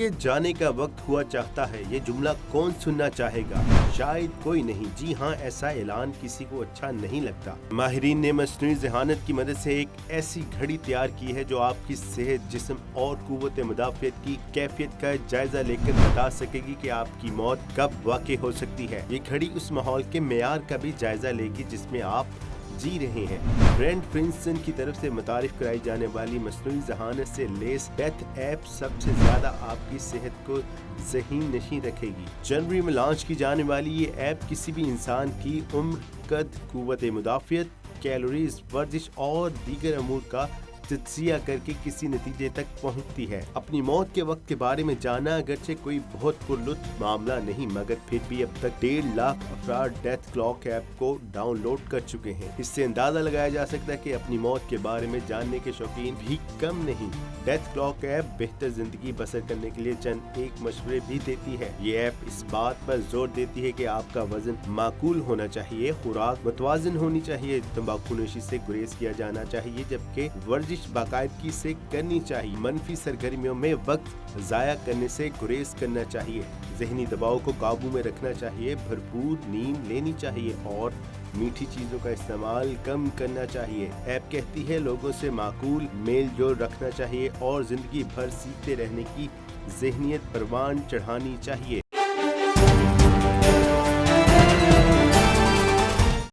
के जाने का वक्त हुआ चाहता है। ये जुमला कौन सुनना चाहेगा? शायद कोई नहीं। जी हाँ ऐसा ऐलान किसी को अच्छा नहीं लगता। माहरीन ने मसनू जहानत की मदद से एक ऐसी घड़ी तैयार की है जो आपकी सेहत, जिस्म और कुत मुदाफियत की कैफियत का जायजा लेकर बता सकेगी कि आपकी मौत कब वाक़ हो सकती है। ये घड़ी उस माहौल के मैार का भी जायजा लेगी जिसमें आप जी रहे हैं। ब्रेंड प्रिंसन की तरफ़ से मुतारफ कराई जाने वाली मसनू जहानत से लेस डेथ ऐप सबसे ज़्यादा आपकी सेहत को जहीन नशी रखेगी। जनवरी में लॉन्च की जाने वाली ये ऐप किसी भी इंसान की उम्र, कद कुत मुदाफियत, कैलोरीज, वर्जिश और दीगर अमूर का तजिया करके किसी नतीजे तक पहुँचती है। अपनी मौत के वक्त के बारे में जाना अगरचे कोई बहुत पुरलुत्फ मामला नहीं, मगर फिर भी अब तक डेढ़ लाख अफराद डेथ क्लॉक ऐप को डाउनलोड कर चुके हैं। इससे अंदाज़ा लगाया जा सकता है कि अपनी मौत के बारे में जानने के शौकीन भी कम नहीं। डेथ क्लॉक ऐप बेहतर ज़िंदगी बसर करने के लिए चंद एक मशवरे भी देती है। ये ऐप इस बात पर ज़ोर देती है कि आपका वज़न माकूल होना चाहिए, खुराक मतवाजन होनी चाहिए तम्बाकू नोशी से गुरेज किया जाना चाहिए, जबकि वर्जिश वर्जिश बाकायदगी से करनी चाहिए। मनफी सरगर्मियों में वक्त ज़ाया करने से गुरेज करना चाहिए। जहनी दबाव को काबू में रखना चाहिए। भरपूर नींद लेनी चाहिए और मीठी चीज़ों का इस्तेमाल कम करना चाहिए। ऐप कहती है, लोगों से माकूल मेल जोल रखना चाहिए और ज़िंदगी भर सीखते रहने की जहनीत परवान चढ़ानी चाहिए।